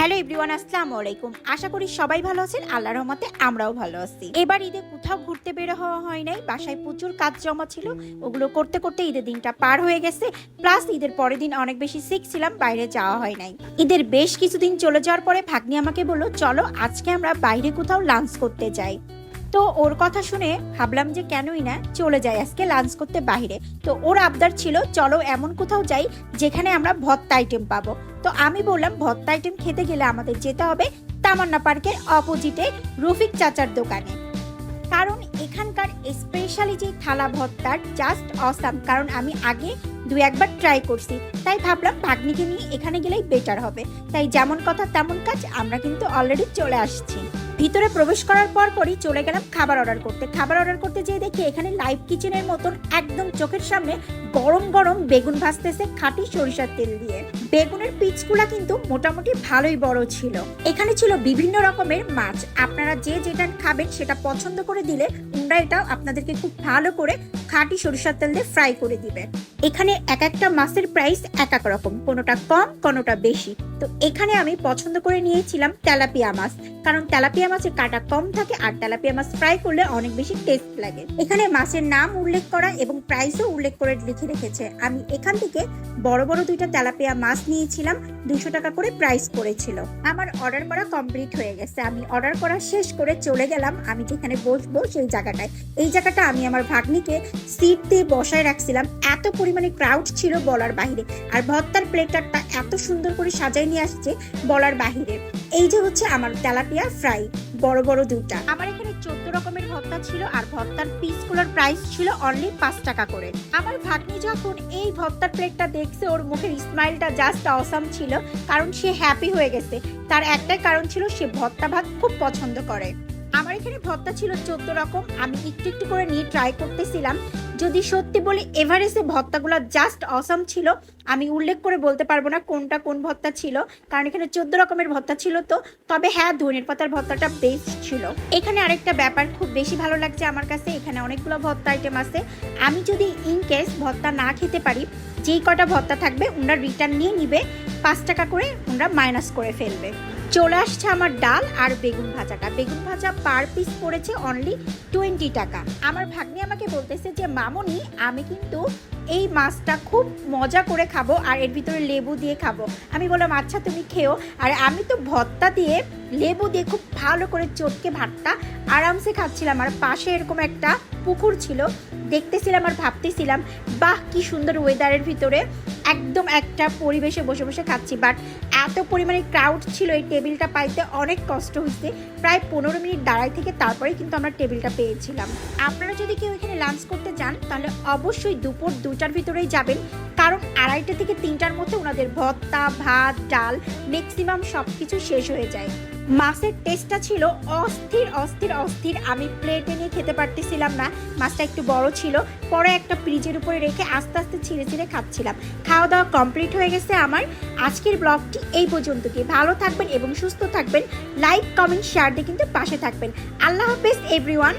Hello everyone, আসসালামু আলাইকুম। আশা করি সবাই ভালো আছেন। আল্লাহর রহমতে আমরাও ভালো আছি। এবার ঈদে কোথাও ঘুরতে বের হওয়া হয় নাই। বাসায় প্রচুর কাজ জমা ছিল। ওগুলো করতে করতে ঈদের দিনটা পার হয়ে গেছে। প্লাস ঈদের পরের দিন অনেক বেশি সিক ছিলাম, বাইরে যাওয়া হয় নাই। ঈদের বেশ কিছুদিন চলে যাওয়ার পরে ভাগ্নি আমাকে বলল, চলো, আজকে আমরা বাইরে কোথাও লাঞ্চ করতে যাই। তো ওর কথা শুনে ভাবলাম যে কেনই না চলে যাই, আজকে লাঞ্চ করতে বাইরে তো ওর আবদার ছিল, চলো এমন কোথাও যাই যেখানে আমরা ভত্তা আইটেম পাবো। তো আমি বললাম, ভত্তা আইটেম খেতে গেলে আমাদের যেতে হবে তামান্না পার্কের অপোজিটে রফিক চাচার দোকানে। কারণ এখানকার স্পেশালি যে থালা ভর্তার জাস্ট অসাম কারণ আমি আগে দু একবার ট্রাই করছি। তাই ভাবলাম ভাগ্নিকে নিয়ে এখানে গেলেই বেটার হবে। তাই যেমন কথা তেমন কাজ, আমরা কিন্তু অলরেডি চলে আসছি। ভিতরে প্রবেশ করার পর পরই চলে গেলাম খাবার অর্ডার করতে। খাবার অর্ডার করতে যেয়ে দেখি এখানে লাইভ কিচেনের মতন একদম চোখের সামনে গরম গরম বেগুন ভাজতেছে খাঁটি সরিষার তেল দিয়ে। বেগুনের পিচগুলা কিন্তু মোটামুটি ভালোই বড় ছিল। এখানে ছিল বিভিন্ন রকমের মাছ। আপনারা যে যেটা খাবেন সেটা পছন্দ করে দিলে উন্ডা এটাও আপনাদেরকে খুব ভালো করে খাঁটি সরিষার তেল দিয়ে ফ্রাই করে দিবে। এখানে এক একটা মাছের প্রাইস এক এক রকম। কোনোটা কম, কোনোটা বেশি। তো এখানে আমি পছন্দ করে নিয়েছিলাম তেলাপিয়া মাছ। কারণ তেলাপিয়া মাছের কাটা কম থাকে আর তেলাপিয়া মাছ ফ্রাই করলে অনেক বেশি টেস্ট লাগে। এখানে মাছের নাম উল্লেখ করা এবং প্রাইসও উল্লেখ করে লিখে রেখেছে। আমি এখান থেকে বড় বড় দুইটা তেলাপিয়া মাছ নিয়েছিলাম দুশো টাকা করে প্রাইস পড়েছিল আমার অর্ডার করা কমপ্লিট হয়ে গেছে। আমি অর্ডার করা শেষ করে চলে গেলাম। আমি যেখানে বসবো সেই জায়গাটায়। এই জায়গাটা আমি আমার ভাগ্নিকে সিট দিয়ে বসায় রাখছিলাম। এত পরিমাণে ক্রাউড ছিল বলার বাইরে আর ভর্তার প্লেটারটা এত সুন্দর করে সাজাই নিয়ে আসছে বলার বাহিরে। এই যে হচ্ছে আমার তেলাপিয়া ফ্রাই, বড় বড় দুটা আমার এখানে চোদ্দ রকমের ভর্তা ছিল, আর ভর্তার পিসগুলোর প্রাইস ছিল অনলি পাঁচ টাকা করে। আমার ভাগ্নি যখন এই ভর্তার প্লেটটা দেখছে, ওর মুখের স্মাইলটা জাস্ট অসাম ছিল, কারণ সে হ্যাপি হয়ে গেছে। তার একটাই কারণ ছিল, সে ভর্তা ভাত খুব পছন্দ করে। আমার এখানে ভর্তা ছিল চোদ্দ রকম, আমি একটু একটু করে নিয়ে ট্রাই করতেছিলাম। যদি সত্যি বলি এভারেস্টে ভত্তাগুলো জাস্ট অসাম ছিল। আমি উল্লেখ করে বলতে পারব না কোনটা কোন ভত্তা ছিল, কারণ এখানে চোদ্দ রকমের ভত্তা ছিল তো। তবে হ্যাঁ ধনের পাতার ভর্তাটা বেস্ট ছিল। এখানে আরেকটা ব্যাপার, খুব বেশি ভালো লাগছে আমার কাছে, এখানে অনেকগুলো ভত্তা আইটেম আছে। আমি যদি ইন কেস ভর্তা না খেতে পারি, যেই কটা ভত্তা থাকবে, ওনারা রিটার্ন নিয়ে নিবে, পাঁচ টাকা করে ওনারা মাইনাস করে ফেলবে। চলে আসছে আমার ডাল আর বেগুন ভাজাটা। বেগুন ভাজা পার পিস পড়েছে অনলি টোয়েন্টি টাকা। আমার ভাগ্নি আমাকে বলতেছে যে, মামনি, আমি কিন্তু এই মাছটা খুব মজা করে খাব আর এর ভিতরে লেবু দিয়ে খাব। আমি বললাম আচ্ছা তুমি খেও। আর আমি তো ভত্তা দিয়ে লেবু দিয়ে খুব ভালো করে চটকে ভাতটা আরামসে খাচ্ছিলাম। আর পাশে এরকম একটা পুকুর ছিল দেখতেছিলাম আর ভাবতেছিলাম, বাহ, কি সুন্দর ওয়েদারের ভিতরে একদম একটা পরিবেশে বসে বসে খাচ্ছি। বাট এত পরিমাণে ক্রাউড ছিল এই টেবিলটা পাইতে, অনেক কষ্ট হয়েছে। প্রায় পনেরো মিনিট দাঁড়াই থেকে তারপরে কিন্তু আমরা টেবিলটা পেয়েছিলাম। আপনারা যদি কেউ এখানে লাঞ্চ করতে যান, তাহলে অবশ্যই দুপুর দুটার ভিতরেই যাবেন। কারণ আড়াইটা থেকে তিনটার মধ্যে ওনাদের ভত্তা ভাত, ডাল ম্যাক্সিমাম সব কিছু শেষ হয়ে যায়। মাছের টেস্টটা ছিল অস্থির অস্থির অস্থির। আমি প্লেটে নিয়ে খেতে পারতেছিলাম না। মাছটা একটু বড় ছিল। পরে একটা ফ্রিজের উপরে রেখে আস্তে আস্তে ছিঁড়ে ছিঁড়ে খাচ্ছিলাম। খাওয়া দাওয়া কমপ্লিট হয়ে গেছে আমার। আজকের ব্লগটি এই পর্যন্ত কি ভালো থাকবেন এবং সুস্থ থাকবেন। লাইক কমেন্ট শেয়ার দিয়ে কিন্তু পাশে থাকবেন। আল্লাহ হাফেজ এভরিওয়ান